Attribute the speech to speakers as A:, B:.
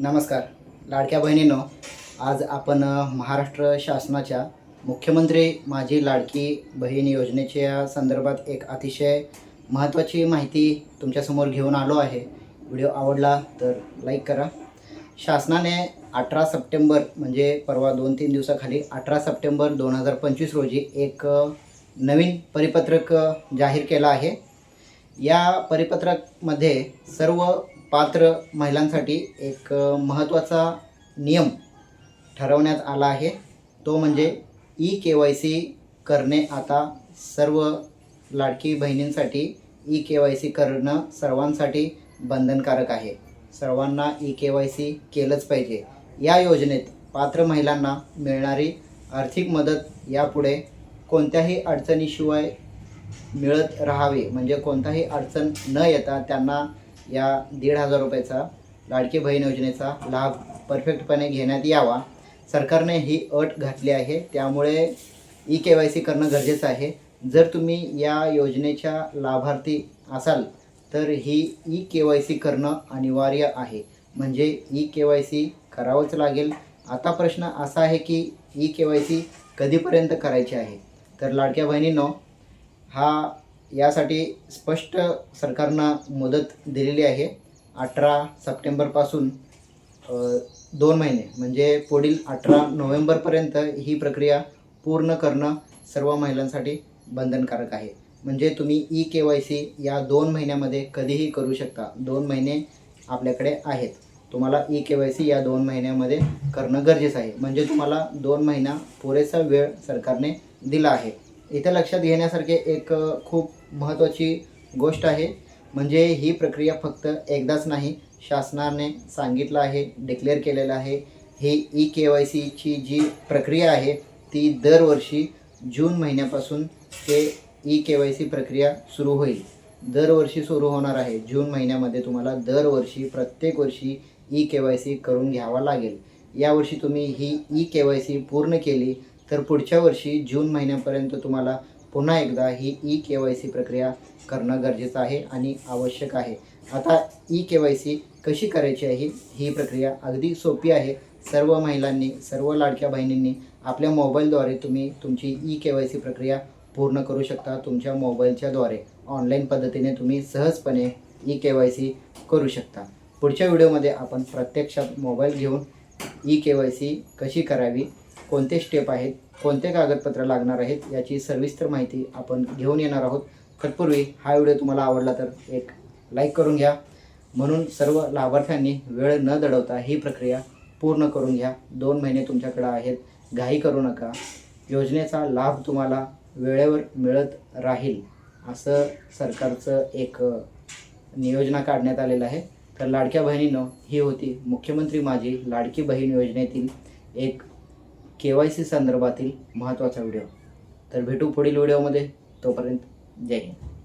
A: नमस्कार. लाडक्या बहिणींनो आज आपण महाराष्ट्र शासनाच्या मुख्यमंत्री माझी लाडकी बहीण योजनेच्या संदर्भात एक अतिशय महत्त्वाची माहिती तुमच्यासमोर घेऊन आलो आहे. व्हिडिओ आवडला तर लाईक करा. शासनाने अठरा सप्टेंबर म्हणजे परवा दोन तीन दिवसाखाली अठरा सप्टेंबर दोन हजार पंचवीस रोजी एक नवीन परिपत्रक जाहीर केलं आहे. या परिपत्रकमध्ये सर्व पात्र महिलांसाठी एक महत्त्वाचा नियम ठरवण्यात आला आहे. तो म्हणजे ई के वाय सी करणे. आता सर्व लाडकी बहिणींसाठी ई के वाय सी करणं सर्वांसाठी बंधनकारक आहे. सर्वांना ई के वाय सी केलंच पाहिजे. या योजनेत पात्र महिलांना मिळणारी आर्थिक मदत यापुढे कोणत्याही अडचणीशिवाय मिळत राहावे. म्हणजे कोणताही अडचण न येता त्यांना या दीड हजार रुपयाचा लाडकी बहीण योजनेचा लाभ परफेक्टपणे घेण्यात यावा. सरकारने ही अट घातली आहे. त्यामुळे ई के वाय सी करणं गरजेचं आहे. जर तुम्ही या योजनेच्या लाभार्थी असाल तर ही ई के वाय सी करणं अनिवार्य आहे. म्हणजे ई के वाय सी करावंच लागेल. आता प्रश्न असा आहे की ई के वाय सी कधीपर्यंत करायची आहे? तर लाडक्या बहिणींनो हा यासाठी स्पष्ट सरकारनं मुदत दिलेली आहे. अठरा सप्टेंबरपासून दोन महिने म्हणजे पुढील अठरा नोव्हेंबरपर्यंत ही प्रक्रिया पूर्ण करणं सर्व महिलांसाठी बंधनकारक आहे. म्हणजे तुम्ही ई के वाय सी या दोन महिन्यामध्ये कधीही करू शकता. दोन महिने आपल्याकडे आहेत. तुम्हाला ई के वाय सी या दोन महिन्यामध्ये करणं गरजेचं आहे. म्हणजे तुम्हाला दोन महिना पुरेसा वेळ सरकारने दिला आहे. इथं लक्षात घेण्यासारखे एक खूप महत्त्वाची गोष्ट आहे. म्हणजे ही प्रक्रिया फक्त एकदाच नाही शासनाने सांगितलं आहे डिक्लेअर केलेलं आहे. ही ई के वाय सीची जी प्रक्रिया आहे ती दरवर्षी जून महिन्यापासून ते ई के वाय सी प्रक्रिया सुरू होईल. दरवर्षी सुरू होणार आहे. जून महिन्यामध्ये तुम्हाला दरवर्षी प्रत्येक वर्षी ई के वाय सी करून घ्यावा लागेल. यावर्षी तुम्ही ही ई के वाय सी पूर्ण केली तर पुढच्या वर्षी जून महिन्यापर्यंत तुम्हाला पुन्हा एकदा ही ई के वाय सी प्रक्रिया करणं गरजेचं आहे आणि आवश्यक आहे. आता ई के वाय सी कशी करायची आहे ही प्रक्रिया अगदी सोपी आहे. सर्व महिलांनी सर्व लाडक्या बहिणींनी आपल्या मोबाईलद्वारे तुम्ही तुमची ई के वाय सी प्रक्रिया पूर्ण करू शकता. तुमच्या मोबाईलच्याद्वारे ऑनलाईन पद्धतीने तुम्ही सहजपणे ई के वाय सी करू शकता. पुढच्या व्हिडिओमध्ये आपण प्रत्यक्षात मोबाईल घेऊन ई के वाय सी कशी करावी कोणते स्टेप आहेत कोणते कागदपत्र लागणार आहेत याची सविस्तर माहिती आपण घेऊन येणार आहोत. तत्पूर्वी हा व्हिडिओ तुम्हाला आवडला तर एक लाईक करून घ्या. म्हणून सर्व लाभार्थ्यांनी वेळ न दडवता ही प्रक्रिया पूर्ण करून घ्या. दोन महिने तुमच्याकडे आहेत. घाई करू नका. योजनेचा लाभ तुम्हाला वेळेवर मिळत राहील असं सरकारचं एक नियोजना काढण्यात आलेलं आहे. तर लाडक्या बहिणीनं ही होती मुख्यमंत्री माझी लाडकी बहीण योजनेतील एक के वाय सी संदर्भातील महत्त्वाचा व्हिडिओ. तर भेटू पुढील व्हिडिओमध्ये. तोपर्यंत जय हिंद.